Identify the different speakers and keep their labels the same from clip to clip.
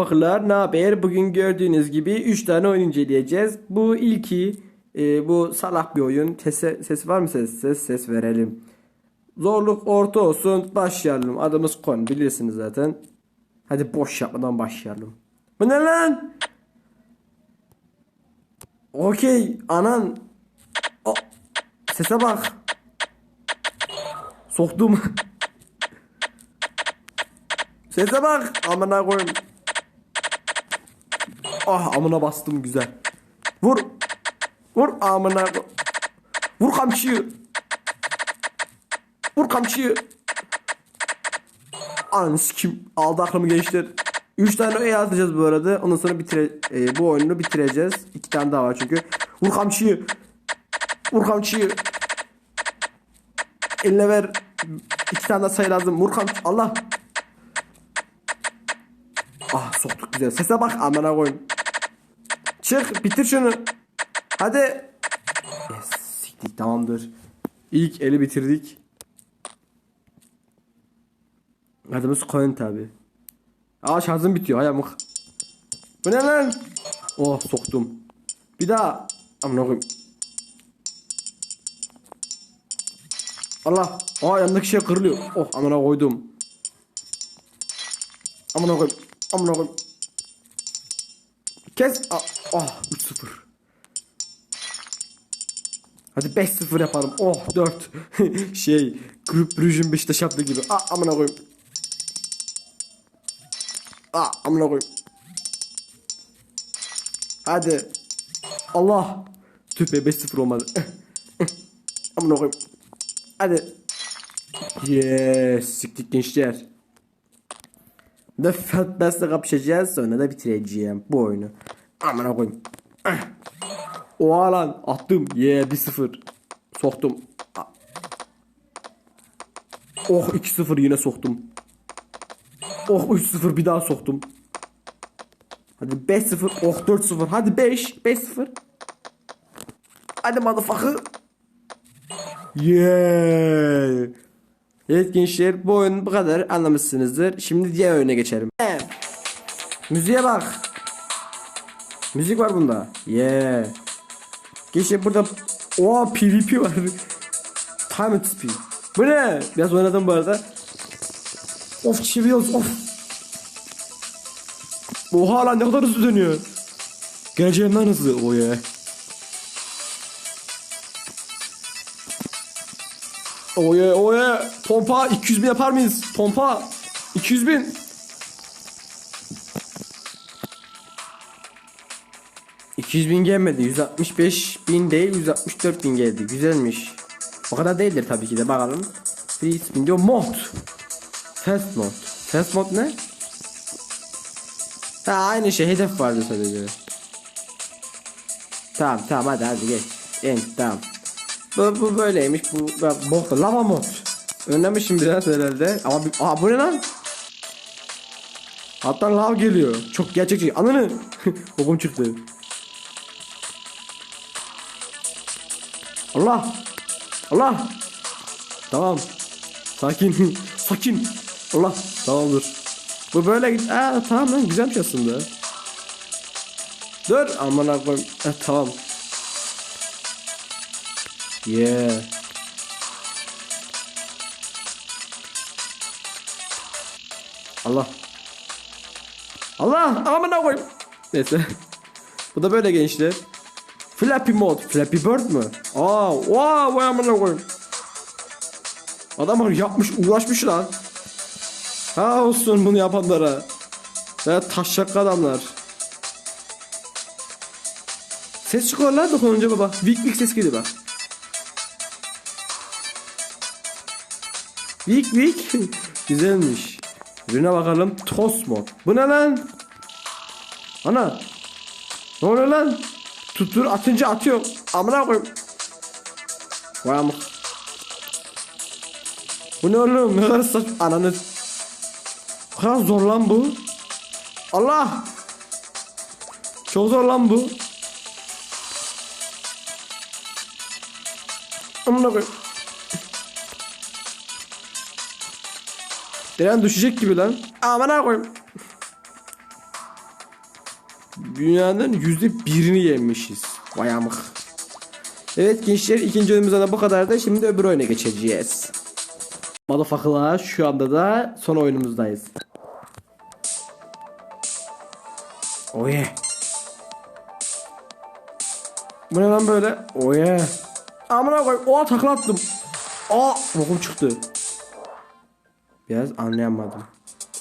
Speaker 1: motherfuckerlar ne haber? Bugün gördüğünüz gibi 3 tane oyun inceleyeceğiz. Bu ilki e, bu salak bir oyun. Sesi, ses var mı ses? Ses ses verelim. Zorluk orta olsun. Başlayalım. Adımız Kon bilirsiniz zaten. Hadi boş yapmadan başlayalım. Bu ne lan? Okey anan. O, sese bak. Soktum. Sese bak. Amına koyayım. Ah amına bastım güzel. Vur. Vur amına. Vur kamçıyı. Vur kamçıyı. Ananı sikim. Aldı aklımı gençler. 3 tane öğe atacağız bu arada. Ondan sonra bitire e, bu oyunu bitireceğiz. 2 tane daha var çünkü. Vur kamçıyı. Vur kamçıyı. Eline ver. 2 tane daha sayı lazım. Vur kamçı. Allah. Ah soktuk güzel. Sese bak amına koyayım. Çık bitir şunu. Hadi. Yes, siktik tamamdır. İlk eli bitirdik. Adımız Coin tabi. Aa şarjım bitiyor hay amık. Bu ne lan? Oh soktum. Bir daha. Amına koyayım. Allah. Aa yanındaki şey kırılıyor. Oh amına koydum. Amına koyayım. Amına koyayım. Kes. Ah, ah 3-0. Hadi 5-0 yapalım. Oh 4. şey Grup Brugge'ün Beşiktaş yaptığı gibi. Ah amına koyayım. Ah amına koyayım. Hadi. Allah. Tüh be 5-0 olmadı. amına koyayım. Hadi. Yes. Siktik gençler. Ve Fatbast'la kapışacağız sonra da bitireceğim bu oyunu. Amına koyayım. Oha lan attım. Yeah 1-0. Soktum. Oh 2-0 yine soktum. Oh 3-0 bir daha soktum. Hadi 5-0. Oh 4-0. Hadi 5. 5-0. Hadi motherfucker. Yeah. Evet gençler bu oyun bu kadar anlamışsınızdır. Şimdi diğer oyuna geçelim. Evet. Müziğe bak. Müzik var bunda. Yeah. Gençler burada Oha PvP var. Time and speed. Bu ne? Biraz oynadım bu arada. Of çeviriyoruz of. Oha lan ne kadar hızlı dönüyor. Geleceğimden hızlı o ya. Oye oye pompa 200 bin yapar mıyız? Pompa 200 bin. ...200 bin gelmedi. 165 bin değil 164 bin geldi. Güzelmiş. O kadar değildir tabii ki de bakalım. Bir ismin diyor mod. Fast mod. Fast mod ne? Ha aynı şey hedef vardı sadece. Tamam tamam hadi hadi geç. En tamam. Bu, bu böyleymiş. Bu ben bok da lava mod. Önlemişim biraz herhalde. Ama aa bu ne lan? Hatta lav geliyor. Çok gerçekçi. Ananı. Bokum çıktı. Allah. Allah. Tamam. Sakin. Sakin. Allah. Tamamdır. Bu böyle git. Tamam lan güzelmiş aslında. Dur aman koyayım. Eh, tamam. Yeah. Allah. Allah amına koyayım. Neyse. Bu da böyle gençler. Flappy mod. Flappy Bird mü? Aa, wow, vay amına koyayım. Adam yapmış, uğraşmış lan. Ha olsun bunu yapanlara. Ya taşacak adamlar. Ses çıkıyor lan dokununca baba. Vik vik ses geliyor bak. Vik vik. Güzelmiş. Ürüne bakalım. Tost mod. Bu ne lan? Ana. Ne oluyor lan? Tutur atınca atıyor. Amına koyayım. Vay amık. Bu ne oğlum? Ne kadar saç... Ananı... O kadar zor lan bu. Allah! Çok zor lan bu. Amına koyayım. Diren düşecek gibi lan. Amına koyayım. Dünyanın yüzde birini yemişiz. Vay amık. Evet gençler ikinci oyunumuzdan da bu kadardı. Şimdi öbür oyuna geçeceğiz. Motherfucker'lar şu anda da son oyunumuzdayız. Yeah. Bu ne lan böyle? Oh yeah. Amına koy. Oha takla attım. Aa bokum çıktı. Biraz anlayamadım.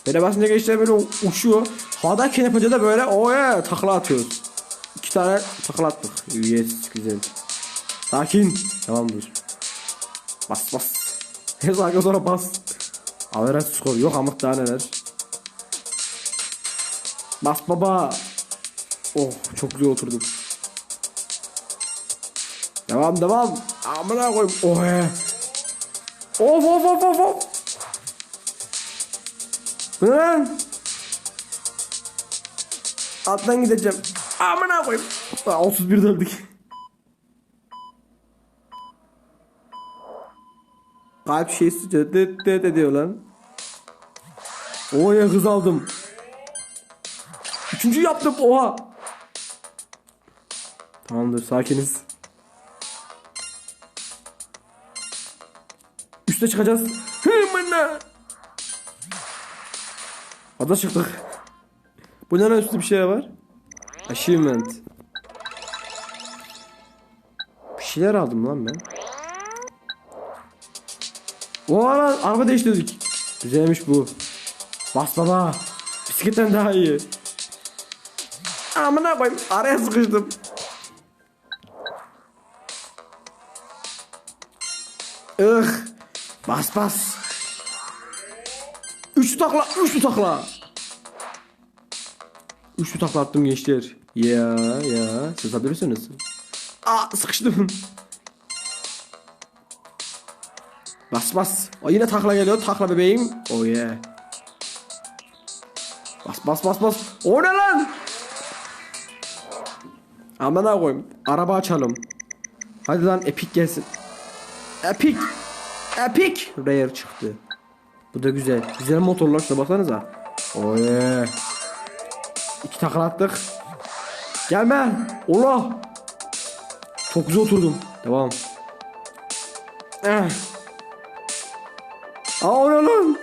Speaker 1: Böyle basınca gençler böyle uçuyor. Havadayken yapınca da böyle yeah takla atıyoruz. İki tane takla attık. Yes güzel. Sakin. Tamamdır. Bas bas. Her sakin sonra bas. Averaj skor yok amık daha neler. Bas baba. Oh çok güzel oturdum. Devam devam. Amına koyayım. Oh. Of of of of of. Lan? Alttan gideceğim. Amına koyayım. Aa, 31 döndük. Kalp şeysi de de de de diyor lan. Oya hız aldım. Üçüncü yaptım oha. Tamamdır sakiniz. Üste çıkacağız. Hımına. Ada çıktık. Bu ne lan üstte bir şey var? Achievement. Bir şeyler aldım lan ben. Oha lan araba değiştirdik. Güzelmiş bu. Bas baba. Bisikletten daha iyi. Amına koyayım araya sıkıştım. Ih. Bas bas. Üç takla, üç takla. Üç takla attım gençler. Ya ya siz hatırlıyorsunuz. Aa sıkıştım. Bas bas. O yine takla geliyor. Takla bebeğim. Oh yeah. Bas bas bas bas. O ne lan? Aman ha koyayım. Araba açalım. Hadi lan epik gelsin. Epik. Epik. Rare çıktı. Bu da güzel. Güzel motorlar şuna baksanıza. Yeah. İki takla attık. Gelme. Ola. Çok güzel oturdum. Devam. Eh. Aa o ne lan?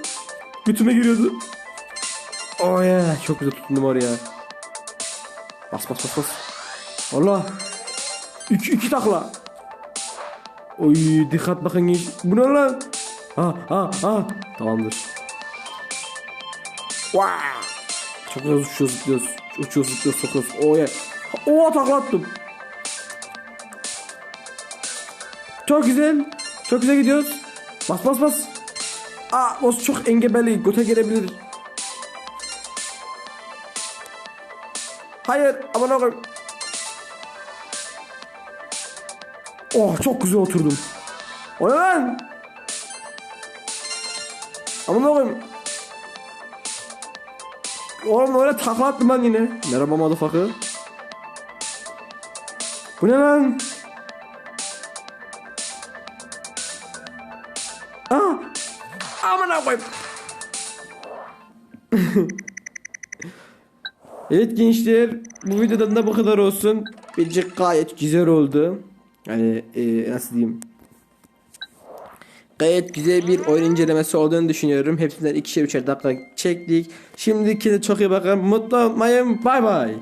Speaker 1: Götüme giriyordu. Oh. Çok güzel tutundum oraya. Bas bas bas bas. Allah. İki, iki takla. Oy dikkat bakın. Bu ne lan? Ha ha ha. Tamamdır. Wow. Çok güzel uçuyoruz zıplıyoruz. Uçuyoruz zıplıyoruz sokuyoruz. Oh yeah. Oo takla attım. Çok güzel. Çok güzel gidiyoruz. Bas bas bas. Aa boss çok engebeli. Göte girebilir. Hayır aman koyayım. Oh çok güzel oturdum. O ne koyayım. Oğlum öyle takla attım ben yine. Merhaba motherfucker. Bu ne lan? Aa! Aman koyayım. Evet gençler bu videodan da bu kadar olsun. Bence gayet güzel oldu. Yani e, nasıl diyeyim. Gayet güzel bir oyun incelemesi olduğunu düşünüyorum. Hepsinden ikişer üçer dakika çektik. Şimdiki de çok iyi bakın. Mutlu olmayın. Bay bay.